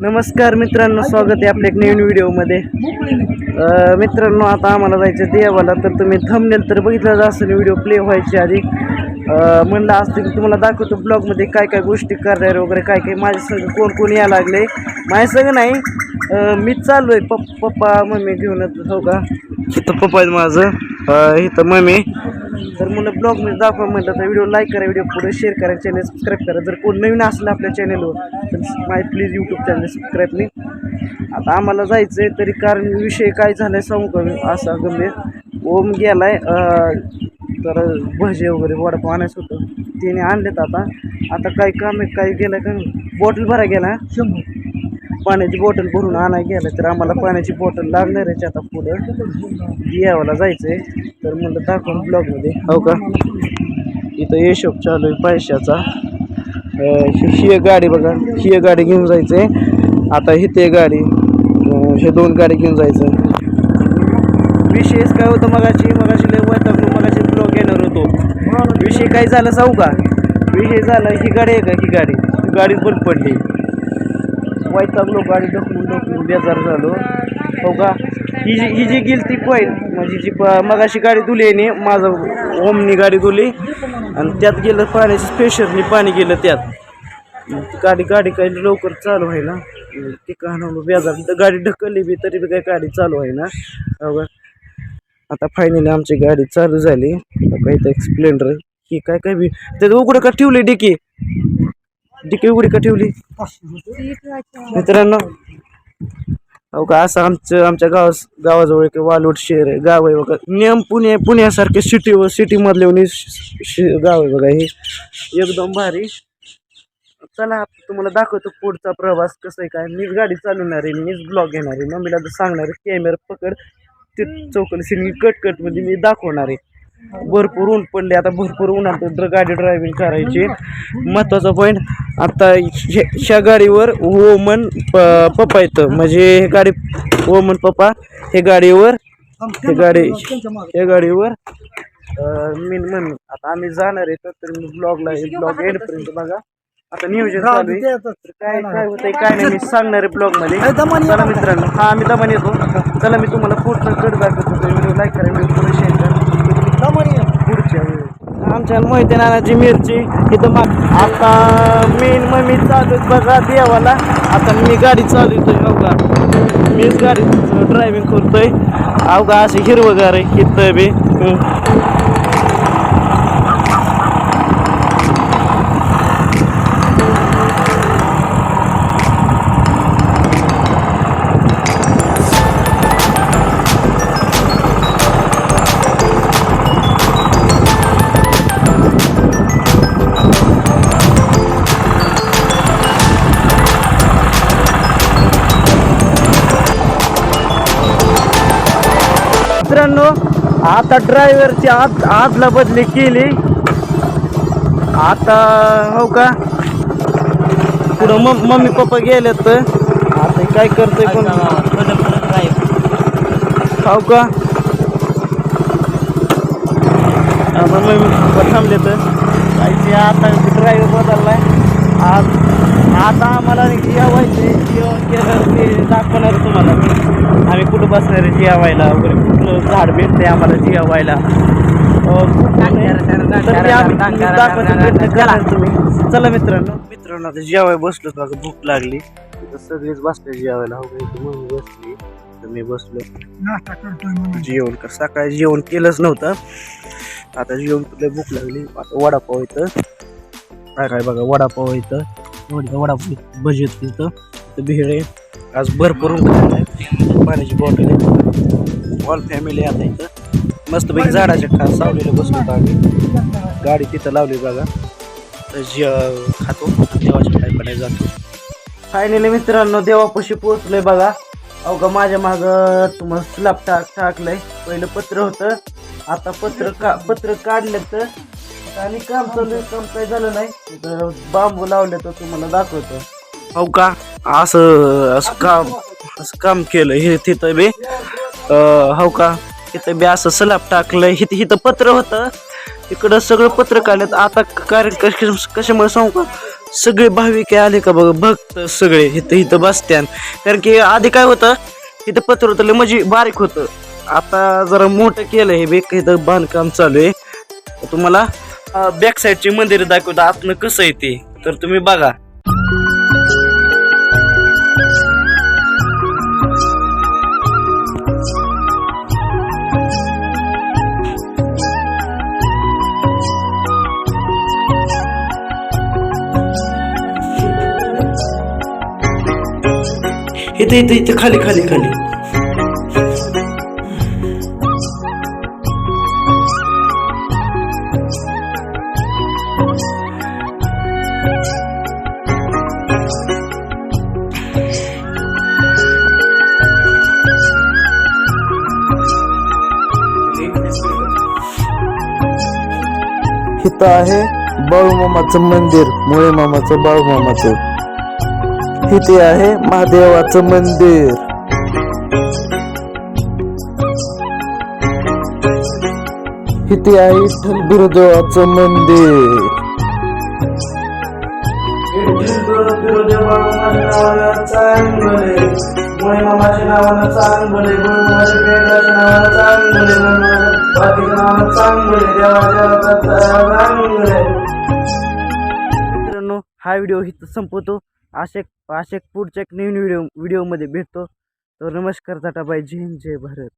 नमस्कार मित्रांनो स्वागत आहे आपल्या एक नवीन व्हिडिओमध्ये. मित्रांनो आता आम्हाला जायचं देवाला तर तुम्ही थंबनेल तर बघितलं असेल व्हिडिओ प्ले व्हायच्या आधी. म्हणलं असतं की तुम्हाला दाखवतो ब्लॉगमध्ये काय काय गोष्टी करणार वगैरे काय काय माझ्या सगळं कोण कोण यायला लागले. माझ्या संग नाही मी मीच चाललो आहे. पप्पा मम्मी घेऊनच हो का? इथं पप्पा आहेत माझं. इथं मम्मी. तर मला ब्लॉगमध्ये दाखवा म्हटलं तर व्हिडिओ लाईक करा व्हिडिओ पुढे शेअर करा चॅनल सबस्क्राईब करा. जर कोण नवीन असलं आपल्या चॅनलवर तर my please YouTube channel subscribe नाही आता आम्हाला जायचं आहे तरी कारण विषय काय आहे सांगू का असा गंभीर. ओम गेला आहे तर भजे वगैरे वडापाव आणायचं होतं. तिने आणलेत आता. आता काय काम आहे काय गेलं का बॉटल भरा गेला. पाण्याची बॉटल भरून आणाय गेलं तर आम्हाला पाण्याची बॉटल लागणार आहे आता पुढं. यावाला जायचं आहे तर म्हणलं दाखवून ब्लॉगमध्ये हो का? इथं येशोप चालू आहे पैशाचा. ही ही एक गाडी बघा. ही एक गाडी घेऊन जायचं आहे आता इथे एक गाडी. हे दोन गाडी घेऊन जायचं. विशेष काय होतं मगाशी? मगाशी लय वैतागलो. मगाशी ब्लॉग येणार होतो. विषय काय झालं सांगू का? विषय झाला. ही गाडी आहे का? ही गाडी. ही गाडी बंद पडली. वैतागलो गाडी ढकलून ढकलून बेजार झालो. हो का? ही जी ही जी गेली ती कोय म्हणजे जी प- मगाशी गाडी धुली आहे माझं ओमनी गाडी धुली. आणि त्यात गेलं पाण्याची स्पेशरनी पाणी गेलं त्यात. गाडी गाडी काही लवकर चालू आहे ना. ती का बेजार. गाडी ढकलली बी तरी बी काही गाडी चालू आहे ना. हो का? आता फायनली आमची गाडी चालू झाली. काही तर स्प्लेंडर ही काय काय बी त्यात उघडं का ठेवली डिकी? डिकी उघडी का ठेवली? मित्रांनो हो का असं आमचं आमच्या गावा गावाजवळ एक वालोड शहर आहे गाव आहे बघा. नेम पुणे पुण्यासारखे सिटी व सिटीमधले गाव आहे बघा हे. एकदम भारी. चला तुम्हाला दाखवतो पुढचा प्रवास कसं आहे काय. मीच गाडी चालवणार आहे मीच ब्लॉग घेणार आहे. मम्मीला सांगणार आहे कॅमेरा पकड. ते चौकली सिनी कट कटमध्ये मी दाखवणार आहे. भरपूर ऊन पडले. आता भरपूर उन्हात गाडी ड्रायव्हिंग करायची. महत्त्वाचा पॉईंट आता ह्या गाडीवर वोमन पप्पा येतं. म्हणजे हे गाडी वोमन पप्पा हे गाडीवर हे गाडी हे गाडीवर मी म्हण आता आम्ही जाणार आहे तर मी ब्लॉगला ब्लॉग एंडपर्यंत बघा. आता नियोजन चालू आहे. काय काय होतंय काय नाही मी सांगणार आहे ब्लॉगमध्ये. चला मित्रांनो हा आम्ही दमन येतो. चला मी तुम्हाला पुढचं कट दाखवतो. व्हिडिओ लाईक करा. आमच्या मोहिते नानाची मिरची. इथं मग आता मेन मग मी चालू बघा देवाला. आता मी गाडी चालवतोय अवघा. मीच गाडी ड्रायव्हिंग करतोय. अवघा असे हिरवगार आहे इथं बी. मित्रांनो आता ड्रायव्हरची आत आतला बदली केली. आता हो का? पुढं मम मम्मी पप्पा गेले तर आता काय करतोय कोण? हो का? आता मम्मी पप्पा थांबले तर जायचे आता ड्रायव्हर बदललाय. आज आता आम्हाला जेवायचे जेवण केलं ते दाखवणार तुम्हाला. आम्ही कुठं बसणार जेवायला वगैरे? झाड भेटते आम्हाला जेवायला. करा तुम्ही. चला मित्रांनो. मित्रांनो आता जेवाय बसलो बघा भूक लागली. सगळेच बसले जेवायला. हो मम्मी बसली. तर मी बसलो. जेवण का सकाळी जेवण केलंच नव्हतं. आता जेवण तुला भूक लागली. आता वडापाव इथं. काय काय बघा वडापाव इथं. एवढं वडापाव भजी आहेत तिथं तर भेळ आहे आज भरपूर पाण्याची बॉटल आहे. ऑल फॅमिली आता इथं. मस्तपैकी झाडाच्या खास सावलेले बसलो आम्ही. गाडी तिथं लावली बघा. जे खातो. देवाच्या पायपणे जातो. फायनली मित्रांनो देवापाशी पोहोचलोय बघा. अहो का माझ्या माग तुम्हाला स्लॅब टाक टाकलंय. पहिलं पत्र होतं. आता पत्र का पत्र काढलं तर आणि काम चालू काम काही झालं नाही. तर बांबू लावले तर हो तुम्हाला दाखवतो. हो का? असं असं काम असं काम केलं हे तिथं मी हो का? इथं बी असं स्लॅब टाकलं इथं इथं पत्र होतं. इकडं सगळं पत्र काढलं आता कार्य कश- कशामुळे सांगू का? सगळे भाविक आले का बघ? भक्त सगळे इथं इथं बसत्यान. कारण की आधी काय होतं? इथं पत्र होतं म्हणजे बारीक होतं. आता जरा मोठं केलं हे बेक इथं बांधकाम चालू आहे. तुम्हाला बॅक साईडचे मंदिर दाखवतं. आतनं कसं आहे ते? तर तुम्ही बघा. इथे इथे इथं खाली खाली खाली. इथं आहे बाळूमामाचं मंदिर मुळे मामाचं बाळूमामाचं. इथे आहे महादेवाचं मंदिर. इथे आहे विठ्ठल गुरुदेवाचं मंदिर. मामाच्या नावानं चांगले. मित्रांनो हा व्हिडिओ इथं संपवतो. आशेक आशेक पुढच्या एक नवीन व्हिडिओ व्हिडिओमध्ये भेटतो. तर नमस्कार टाटा बाय जय हिंद जय भारत.